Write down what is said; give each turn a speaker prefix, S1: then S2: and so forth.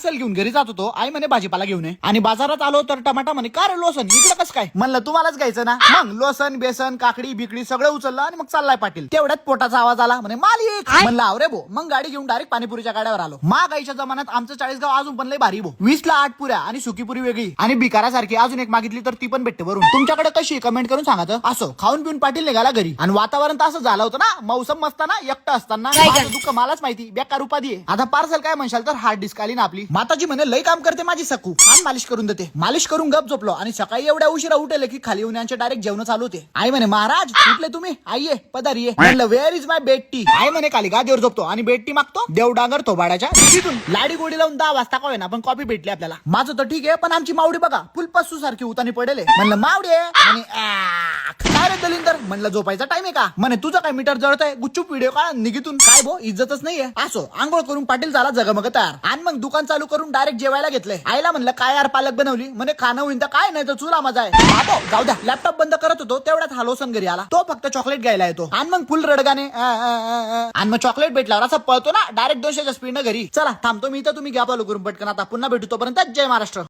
S1: Parcel घेऊन घरी जात होतो. आई म्हणे भाजीपाला घेऊन ये. आणि बाजारात आलो तर टमाटा म्हणे का रे लोसन? इकडे कसं काय? म्हणलं तुम्हालाच घ्यायचं ना. मग लोसन बेसन काकडी बिकडी सगळं उचललं आणि मग चाललाय पाटील. तेवढ्यात पोटाचा आवाज आला म्हणे मालिक! म्हणलं आवरे भो. मग गाडी घेऊन डायरेक्ट पाणीपुरीच्या गाड्यावर आलो. महागाईच्या जमान्यात आमचं चाळीसगाव अजून पण लय भारी भो. वीस ला आठ पुऱ्या आणि सुकीपुरी वेगळी. आणि बिकारासारखी अजून एक मागितली तर ती पण भेटते वरून तुमच्याकडे कशी कमेंट करून सांगा असो खाऊन पिऊन पाटील निघाला घरी. आणि वातावरण तर असं झालं होतं ना. मौसम असताना एकटं असताना. दुःख मलाच माहिती. बेकार उपाधी आहे. आता पार्सल काय म्हणशाल तर? हार्ड डिस्क आली ना आपली. माताजी म्हणे लय काम करते माझी सकू. छान मालिश करून देते. मालिश करून गप झोपलो आणि सकाळी एवढ्या उशिरा उठेल की खाली येऊन यांचे डायरेक्ट जेवण चालू होते. आई म्हणे महाराज उठले तुम्ही? आई ये पदारी ये म्हणलं where is my bed tea आई म्हणे खाली गादीवर झोपतो आणि बेड टी मागतो. देव डांगर थोबाडाच्या तिथून. लाडी गोडी लावून दहा वाजता का ना पण कॉपी भेटली आपल्याला. माझं तर ठीक आहे पण आमची मावडी बघा फुलपसू सारखी उतानी पडेल म्हणलं मावडी आहे म्हणे "आक." काय रे दलिंदर म्हणलं झोपायचा टाइम आहे का? म्हणे तुझं काय मीटर जळतंय? गुच्चूप व्हिडिओ का निघितून. काय भो? इज्जतच नाहीये. असो आंघोळ करून पाटील झाला जगमग तयार. आणि मग दुकान चालू करून डायरेक्ट जेवायला घेतलंय. आईला म्हणलं काय यार पालक बनवली? म्हणे खाणं होईल तर काय नाही तर चुला मजा आहे. बाबो, जाऊ द्या लॅपटॉप बंद करत होतो तेवढ्यात हालोसन घरी आला. तो फक्त चॉकलेट घ्यायला येतो. आणि मग फुल रडगाने आणि मग चॉकलेट भेटल्यावर असं पळतो ना डायरेक्ट दोनशेच्या स्पीडनं घरी. चला थांबतो मी तर तुम्ही घ्या पालू करून पटकन आता पुन्हा भेटू तोपर्यंत जय महाराष्ट्र.